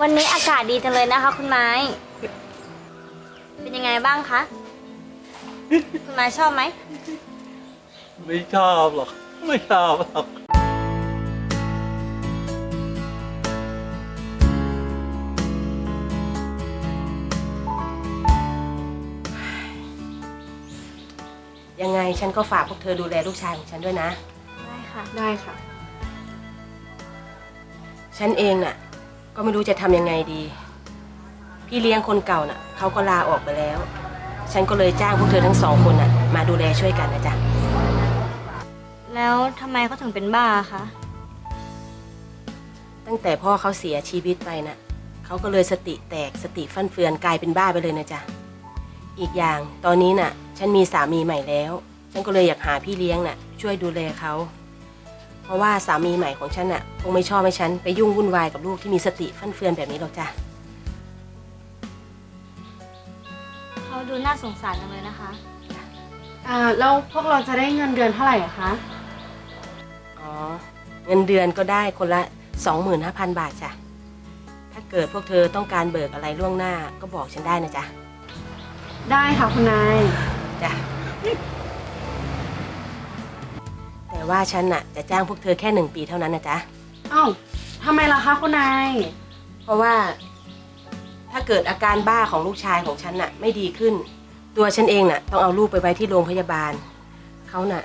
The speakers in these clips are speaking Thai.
วันนี้อากาศดีจังเลยนะคะ คุณไม้ เป็นยังไงบ้างคะ คุณไม้ชอบไหม ไม่ชอบหรอก ไม่ชอบหรอกยังไงฉันก็ฝากพวกเธอดูแลลูกชายของฉันด้วยนะ ได้ค่ะ ได้ค่ะ ฉันเองน่ะ ก็ไม่รู้จะทำยังไงดี พี่เลี้ยงคนเก่าน่ะเขาก็ลาออกไปแล้ว ฉันก็เลยจ้างพวกเธอทั้งสองคนน่ะ มาดูแลช่วยกันนะจ๊ะ แล้วทำไมเขาถึงเป็นบ้าคะ ตั้งแต่พ่อเขาเสียชีวิตไปน่ะเขาก็เลยสติแตกสติฟั่นเฟือนกลายเป็นบ้าไปเลยนะจ๊ะ อีกอย่างตอนนี้น่ะ ฉันมีสามีใหม่แล้ว ฉันก็เลยอยากหาพี่เลี้ยงน่ะ ช่วยดูแลเขา เพราะว่าสามีใหม่ของฉันน่ะคงไม่ชอบให้ฉันไปยุ่งวุ่นวายกับลูกที่มีสติฟั่นเฟือนแบบนี้หรอกจ้ะ เขาดูน่าสงสารจังเลยนะคะ อ่าแล้วพวกเราจะได้เงินเดือนเท่าไหร่อะคะ อ๋อ เงินเดือนก็ได้คนละ 25,000 บาทจ้ะ ถ้าเกิดพวกเธอต้องการเบิกอะไรล่วงหน้าก็บอกฉันได้นะจ๊ะ ได้ค่ะคุณนาย จ้ะแต่ ว่าฉันน่ะจะจ้างพวกเธอแค่หนึ่งปีเท่านั้นนะจ๊ะ เอ้าทำไมล่ะคะคุณนาย เพราะว่าถ้าเกิดอาการบ้าของลูกชายของฉันน่ะไม่ดีขึ้น ตัวฉันเองน่ะต้องเอาลูกไปไว้ที่โรงพยาบาล เขาน่ะ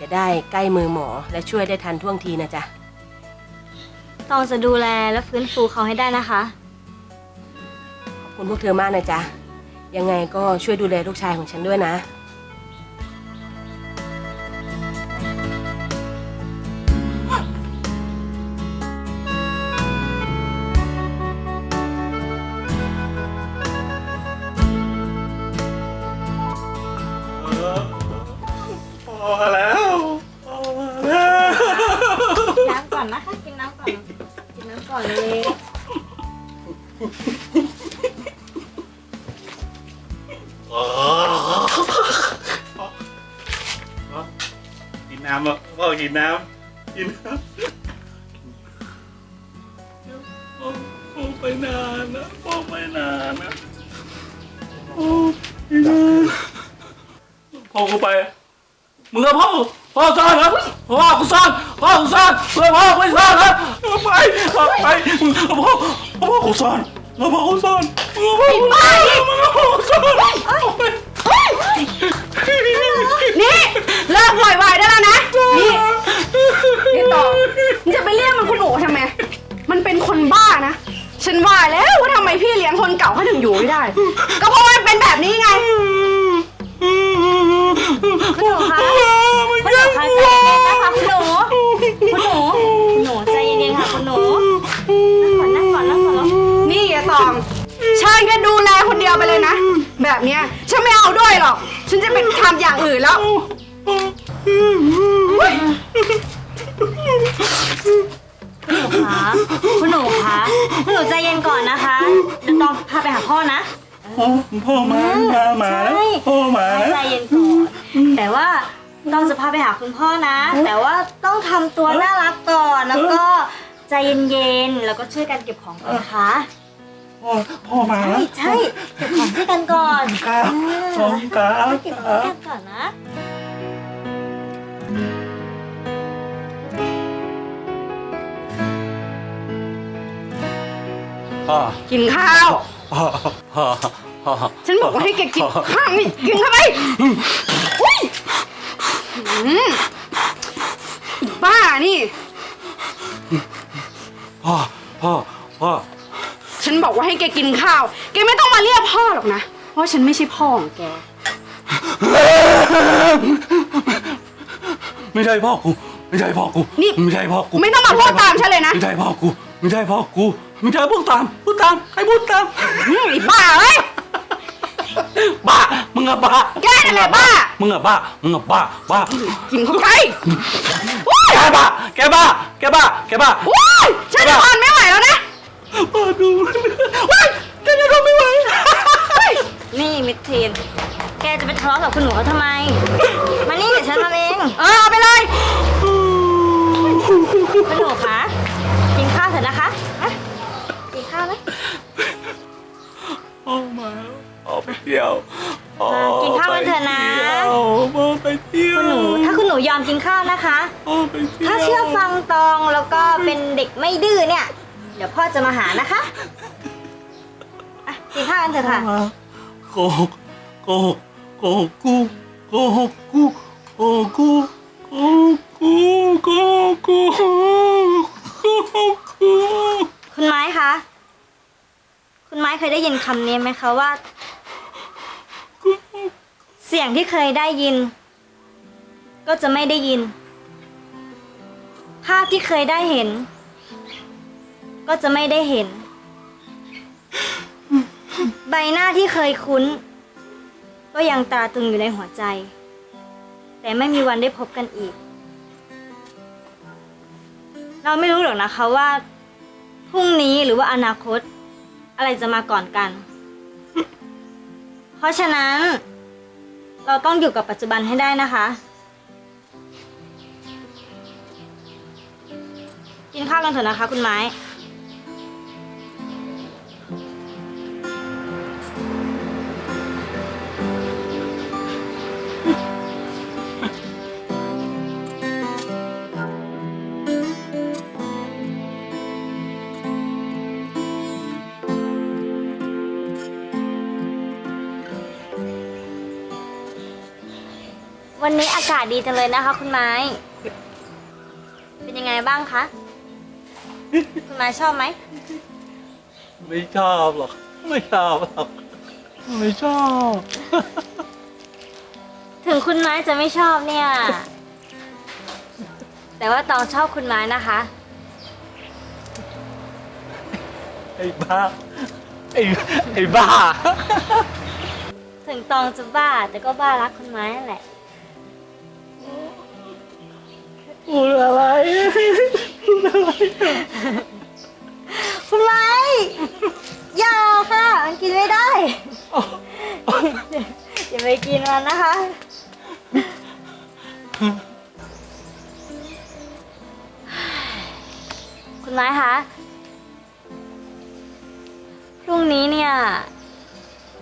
จะได้ใกล้มือหมอและช่วยได้ทันท่วงทีนะจ๊ะต้องจะดูแลและฟื้นฟูเขาให้ได้นะคะ ขอบคุณพวกเธอมากนะจ๊ะ ยังไงก็ช่วยดูแลลูกชายของฉันด้วยนะ พ่อพ่อไปนานนะพ่อไปนานนะโอ้ยนานพ่อกูไปมึงกับพ่อพ่อซ่อนนะพ่อกูซ่อนพ่อกูซ่อนเพื่อพ่อไม่ซ่อนนะไปไปมึงกับพ่อพ่อกูซ่อนแล้วพ่อกูซ่อนมึงกับพ่อกูซ่อนมึงกับพ่อกูซ่อน นี่เลิกโวยวายได้แล้วนะ นี่นี่ต่อมึงจะไปเรียกมันคุณหนูทำไม มันเป็นคนบ้านะ ฉันว่าแล้วว่าทำไมพี่เลี้ยงคนเก่าเขาถึงอยู่ไม่ได้ ก็เพราะว่ามันเป็นแบบนี้ไง คุณหนูคะคุณหนูคะใจเย็นๆนะคะคุณหนูคุณหนูคุณหนูใจเย็นๆค่ะคุณหนูนั่งก่อนนั่งก่อนนั่งก่อนแล้วนี่อย่าตองฉันก็ดูแลคนเดียวไปเลยนะ แบบเนี้ยฉันไม่เอาด้วยหรอก ฉันจะไปทำอย่างอื่นแล้ว คุณหนูคะคุณหนูคะคุณหนูใจเย็นก่อนนะคะ เดี๋ยวต้องพาไปหาพ่อนะ พ่อพ่อมามามาแล้วใช่ พ่อมาแล้วใจเย็นก่อน แต่ว่าต้องจะพาไปหาคุณพ่อนะ แต่ว่าต้องทำตัวน่ารักก่อน แล้วก็ใจเย็นๆ แล้วก็ช่วยกันเก็บของก่อนนะคะ พ่อพ่อมาใช่แล้วใช่เก็บของช่วยกันก่อนครับขอบคุณครับเก็บของช่วยกันก่อนนะ พ่อกินข้าว พ่อพ่อพ่อฉันบอกว่าให้แกกินข้าวนี่กินเข้าไปอุ๊ยหืมบ้านี่ พ่อพ่อพ่อ ฉันบอกว่าให้แกกินข้าว แกไม่ต้องมาเรียกพ่อหรอกนะ เพราะฉันไม่ใช่พ่อของแก ไม่ใช่พ่อกูไม่ใช่พ่อกูนี่ ไม่ใช่พ่อกูไม่ต้องมาพูดตามฉันเลยนะไม่ใช่พ่อกูไม่ใช่พ่อกูไม่ใช่พูดตามพูดตามให้พูดตาม อืมไอ้บ้าเอ้ย บ้า มึงอะบ้าแกนั่นแหละบ้า มึงอะบ้า มึงอะบ้า บ้า กินเข้าไปอุ๊ยแกบ้า แกบ้า แกบ้า แกบ้าอุ๊ยฉันจะทนไม่ไหวแล้วนะ ปิดดูว้ายแกจะทนไม่ไหวนี่มิทีน แกจะไปทะเลาะกับคุณหนูเขาทำไม มานี่เดี๋ยวฉันทำเอง เออเอาไปเลยคุณหนูคะกินข้าวเสร็จนะคะอะกินข้าวไหมออกมาออกไปเที่ยวออกินข้าวกันเถอะนะมอไปเที่ยวคุณหนูถ้าคุณหนูยอมกินข้าวนะคะ ออไปเที่ยวถ้าเชื่อฟังตองแล้วก็เป็นเด็กไม่ดื้อเนี่ย เดี๋ยวพ่อจะมาหานะคะอะกินข้าวกันเถอะค่ะ โกหกโกหกโกหกกูโกหกกูโกหกกูโกหกกูโกหกกูโกหกกูคุณไม้คะ คุณไม้เคยได้ยินคำนี้ไหมคะว่า เสียงที่เคยได้ยิน ก็จะไม่ได้ยิน ภาพที่เคยได้เห็น ก็จะไม่ได้เห็น ใบหน้าที่เคยคุ้น ก็ยังตราตรึงอยู่ในหัวใจ แต่ไม่มีวันได้พบกันอีก เราไม่รู้หรอกนะคะว่าพรุ่งนี้หรือว่าอนาคต อะไรจะมาก่อนกัน เพราะฉะนั้น เราต้องอยู่กับปัจจุบันให้ได้นะคะ กินข้าวกันเถอะนะคะ คุณไม้ วันนี้อากาศดีจังเลยนะคะ คุณไม้ เป็นยังไงบ้างคะ คุณไม้ชอบไหม ไม่ชอบหรอก ไม่ชอบหรอก ไม่ชอบ ถึงคุณไม้จะไม่ชอบเนี่ย แต่ว่าตองชอบคุณไม้นะคะ ไอ้บ้า ไอ้ไอ้บ้า ถึงตองจะบ้าแต่ก็บ้ารักคุณไม้นั่นแหละ พูดอะไรคุณไม้อย่าค่ะมันกินไม่ได้อย่าไปกินมันนะคะ คุณไม้คะพรุ่งนี้เนี่ย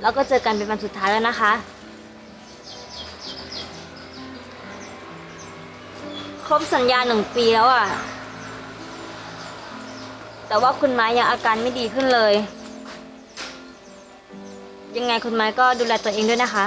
เราก็เจอกันเป็นวันสุดท้ายแล้วนะคะ ครบสัญญาหนึ่งปีแล้วอะ่ะ แต่ว่าคุณไม้ยังอาการไม่ดีขึ้นเลย ยังไงคุณไม้ก็ดูแลตัวเองด้วยนะคะ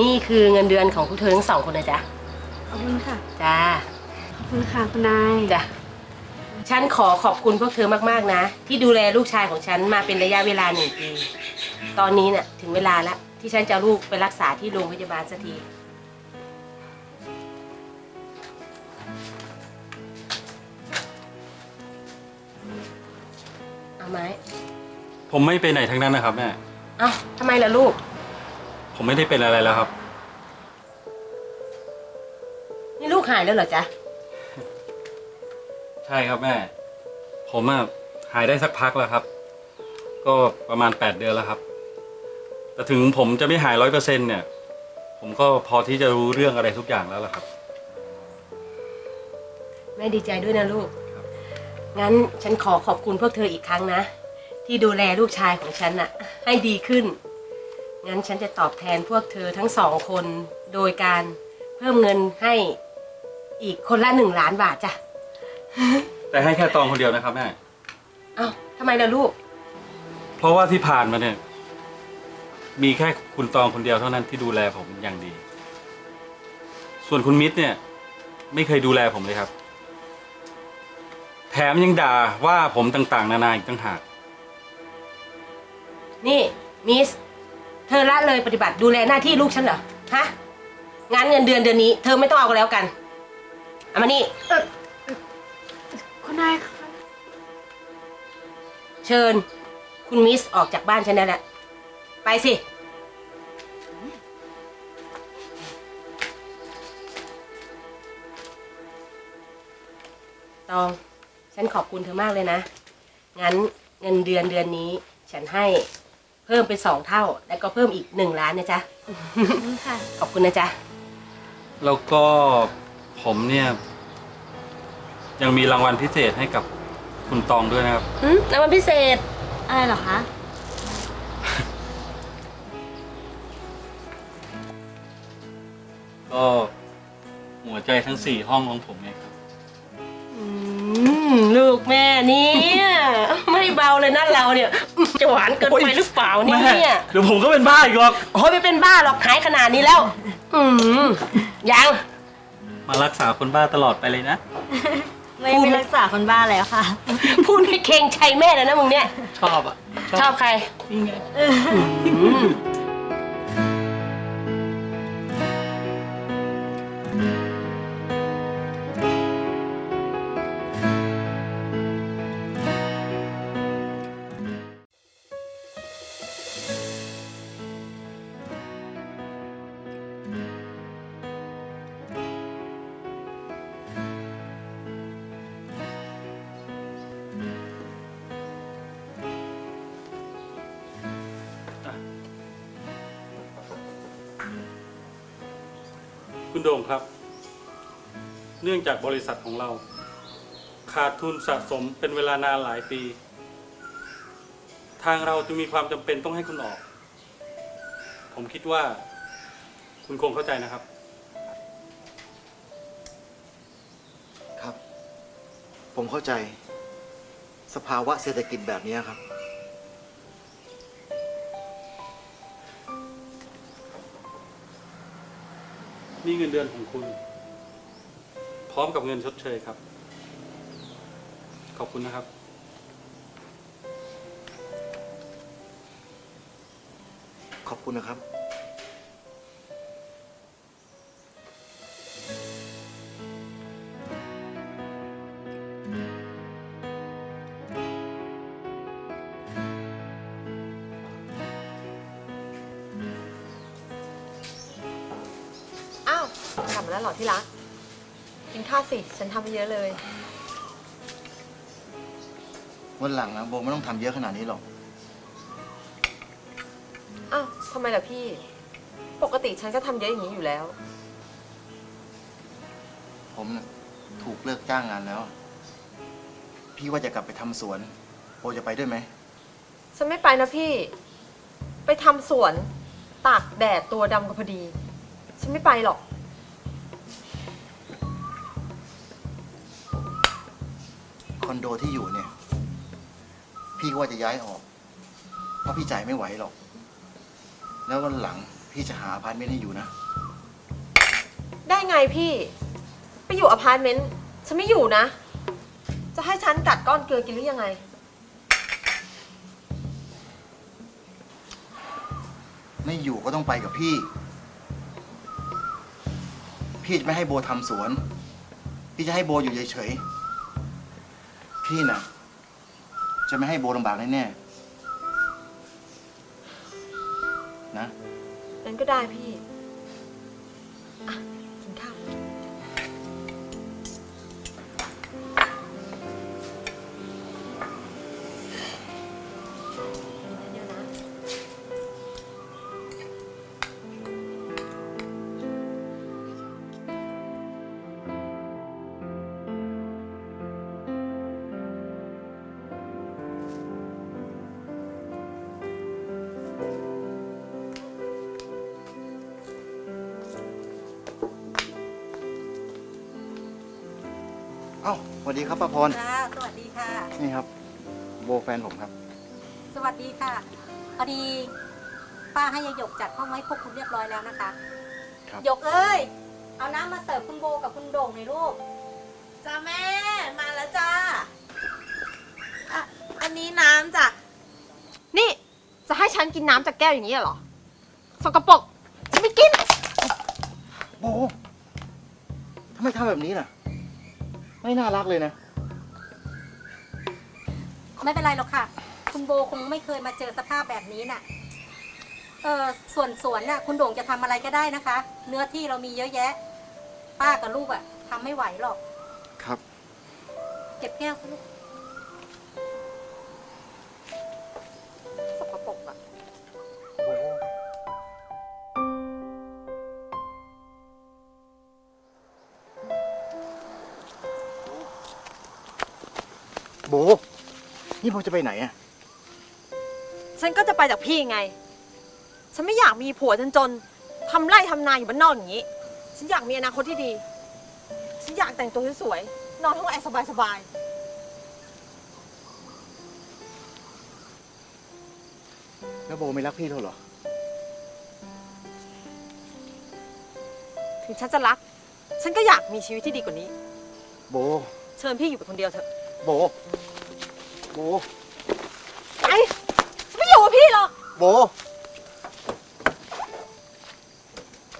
นี่คือเงินเดือนของพวกเธอทั้งสองคนนะจ๊ะ ขอบคุณค่ะ จ้า ขอบคุณค่ะคุณนาย จ้ะ ฉันขอขอบคุณพวกเธอมากๆนะ ที่ดูแลลูกชายของฉันมาเป็นระยะเวลาหนึ่งปี ตอนนี้เนะ่ะถึงเวลาแล้วที่ฉันจะเอาลูกไปรักษาที่โรงพยาบาลสักที เอาไหมผมไม่ไปไหนทั้งนั้นนะครับแม่ เอ้าทำไมล่ะลูก ผมไม่ได้เป็นอะไรแล้วครับ นี่ลูกหายแล้วเหรอจ๊ะ ใช่ครับแม่ ผมอะหายได้สักพักแล้วครับ ก็ประมาณแปดเดือนแล้วครับ แต่ถึงผมจะไม่หายร้อยเปอร์เซ็นเนี่ย ผมก็พอที่จะรู้เรื่องอะไรทุกอย่างแล้วล่ะครับ แม่ดีใจด้วยนะลูก ครับ งั้นฉันขอขอบคุณพวกเธออีกครั้งนะ ที่ดูแลลูกชายของฉันน่ะ ให้ดีขึ้น งั้นฉันจะตอบแทนพวกเธอทั้งสองคนโดยการเพิ่มเงินให้อีกคนละหนึ่งล้านบาทจ้ะ แต่ให้แค่ตองคนเดียวนะครับแม่ เอ้าทำไมล่ะลูก เพราะว่าที่ผ่านมาเนี่ย มีแค่คุณตองคนเดียวเท่านั้นที่ดูแลผมอย่างดี ส่วนคุณมิตรเนี่ย ไม่เคยดูแลผมเลยครับ แถมยังด่าว่าผมต่างๆ นานาอีกต่างหาก นี่มิส เธอละเลยปฏิบัติดูแลหน้าที่ลูกฉันเหรอ ฮะ งานเงินเดือนเดือนนี้ เธอไม่ต้องเอาก็แล้วกัน เอามานี่ คุณนายคะเชิญ คุณมิสออกจากบ้านฉันนั่นแหละไปสิ ตอง ฉันขอบคุณเธอมากเลยนะ งั้นเงินเดือนเดือนนี้ ฉันให้ เพิ่มเป็นสองเท่า แล้วก็เพิ่มอีกหนึ่งล้านนะจ๊ะ ค่ะ ขอบคุณนะจ๊ะ แล้วก็ผมเนี่ย ยังมีรางวัลพิเศษให้กับคุณตองด้วยนะครับหืมรางวัลพิเศษ อะไรเหรอคะ ก็หัวใจทั้งสี่ห้องของผมเองครับ อืม ลูกแม่เนี่ยไม่เบาเลยนะเราเนี่ยอืมจะหวานเกินไปหรือเปล่าเนี่แม่ยเดี๋ยวผมก็เป็นบ้าอีกหรอก โอ้ยไม่เป็นบ้าหรอกหายขนาดนี้แล้ว อืมยังมารักษาคนบ้าตลอดไปเลยนะ ไม่ไม่รักษาคนบ้าแล้วค่ะ พูดไม่เกรงใจแม่เลยนะมึงเนี่ย ชอบอะชอบใคร นี่ไง คุณโด่งครับ เนื่องจากบริษัทของเรา ขาดทุนสะสมเป็นเวลานานหลายปี ทางเราจึงมีความจำเป็นต้องให้คุณออก ผมคิดว่า คุณคงเข้าใจนะครับ ครับ ผมเข้าใจ สภาวะเศรษฐกิจแบบนี้ครับ นี่เงินเดือนของคุณ พร้อมกับเงินชดเชยครับ ขอบคุณนะครับ ขอบคุณนะครับ เหรอที่รัก กินข้าวสิ ฉันทำไปเยอะเลย วันหลังนะโบไม่ต้องทำเยอะขนาดนี้หรอก อ้าวทำไมล่ะพี่ ปกติฉันก็ทำเยอะอย่างนี้อยู่แล้ว ผมน่ะถูกเลิกจ้างงานแล้ว พี่ว่าจะกลับไปทำสวนโบจะไปด้วยไหม ฉันไม่ไปนะพี่ ไปทำสวน ตากแดดตัวดำก็พอดี ฉันไม่ไปหรอก คอนโดที่อยู่เนี่ย พี่ก็ว่าจะย้ายออก เพราะพี่จ่ายไม่ไหวหรอก แล้ววันหลังพี่จะหาอพาร์ตเมนต์ให้อยู่นะ ได้ไงพี่ ไปอยู่อพาร์ตเมนต์ฉันไม่อยู่นะ จะให้ฉันกัดก้อนเกลือกินหรือยังไง ไม่อยู่ก็ต้องไปกับพี่ พี่จะไม่ให้โบทำสวน พี่จะให้โบอยู่เฉยๆ พี่นะจะไม่ให้โบลำบากแน่ๆนะ งั้นก็ได้พี่ เอ้าสวัสดีครับป้าพร ค่ะ สวัสดีค่ะ นี่ครับ โบแฟนผมครับ สวัสดีค่ะพอดีป้าให้ยายหยกจัดห้องไว้พวกคุณเรียบร้อยแล้วนะคะครับ หยกเอ้ย เอาน้ำมาเสิร์ฟคุณโบกับคุณโด่งหน่อยลูก จ้าแม่ มาแล้วจ้าอะอันนี้น้ำจ้ะ นี่ จะให้ฉันกินน้ำจากแก้วอย่างนี้เหรอ สกปรกฉันไม่กิน โบทำไมทำแบบนี้ล่ะ ไม่น่ารักเลยนะ ไม่เป็นไรหรอกค่ะ คุณโบคงไม่เคยมาเจอสภาพแบบนี้น่ะ เออส่วนสวนน่ะ คุณโด่งจะทำอะไรก็ได้นะคะ เนื้อที่เรามีเยอะแยะ ป้ากับลูกอะทำไม่ไหวหรอก ครับ เก็บแก้วสิลูก นี่โบจะไปไหนอะฉันก็จะไปจากพี่ไง ฉันไม่อยากมีผัวจนๆทำไร่ทำนาอยู่บ้านนอกอย่างนี้ ฉันอยากมีอนาคตที่ดี ฉันอยากแต่งตัวสวยๆ นอนห้องแอร์สบายแล้วโบไม่รักพี่แล้วเหรอ ๆ ถึงฉันจะรัก ฉันก็อยากมีชีวิตที่ดีกว่านี้ โบ เชิญพี่อยู่เป็นคนเดียวเถอะ โบ โบ ไอ้ฉันไม่อยู่กับพี่หรอก โบ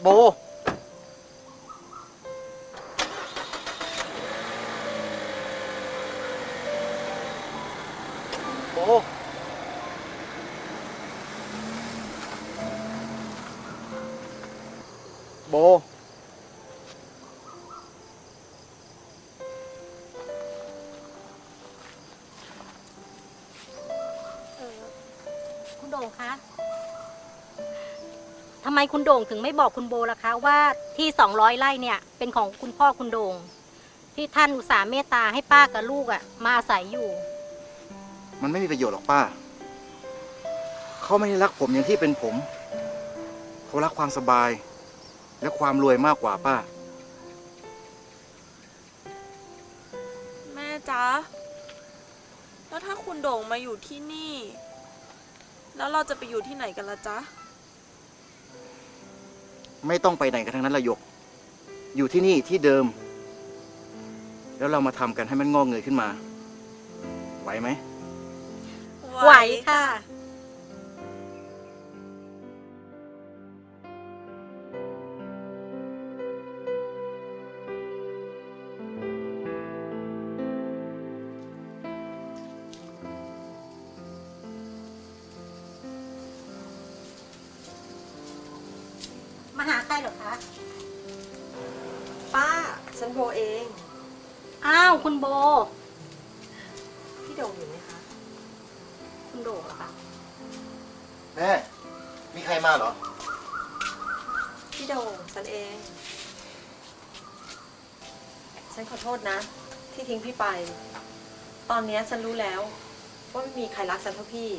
โบ โบ โบ คุณโด่งถึงไม่บอกคุณโบล่ะคะว่าที่สองร้อยไร่เนี่ยเป็นของคุณพ่อคุณโด่ง ที่ท่านอุตส่าห์เมตตาให้ป้ากับลูกอะมาอาศัยอยู่ มันไม่มีประโยชน์หรอกป้า เขาไม่ได้รักผมอย่างที่เป็นผม เขารักความสบาย และความรวยมากกว่าป้า แม่จ๊ะ แล้วถ้าคุณโด่งมาอยู่ที่นี่ แล้วเราจะไปอยู่ที่ไหนกันล่ะจ๊ะ ไม่ต้องไปไหนกันทั้งนั้นละหยก อยู่ที่นี่ที่เดิม แล้วเรามาทำกันให้มันงอกเงยขึ้นมา ไหวไหม ไหวค่ะ มาหาใครเหรอคะ ป้า ฉันโบเอง อ้าวคุณโบ พี่โด่งอยู่ไหมคะ คุณโด่งเหรอคะ แม่ มีใครมาเหรอ พี่โด่งฉันเอง ฉันขอโทษนะ ที่ทิ้งพี่ไป ตอนเนี้ยฉันรู้แล้ว ว่าไม่มีใครรักฉันเท่าพี่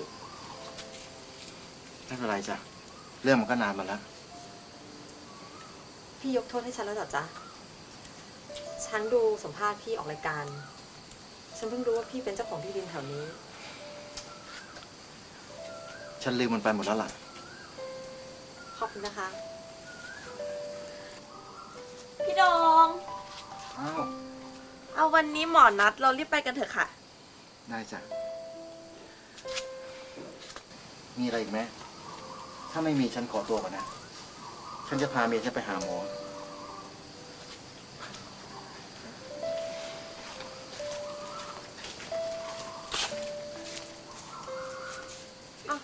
ไม่เป็นไรจ้ะ เรื่องมันก็นานมาแล้ว พี่ยกโทษให้ฉันแล้วเหรอจ๊ะ ฉันดูสัมภาษณ์พี่ออกรายการ ฉันเพิ่งรู้ว่าพี่เป็นเจ้าของที่ดินแถวนี้ ฉันลืมมันไปหมดแล้วล่ะ ขอบคุณนะคะ พี่โดงอ้าว เอาวันนี้หมอนัดเรารีบไปกันเถอะค่ะ ได้จ้ะ มีอะไรอีกไหม ถ้าไม่มีฉันขอตัวก่อนนะ ฉันจะพาเมียฉันไปหาหมอ อ้า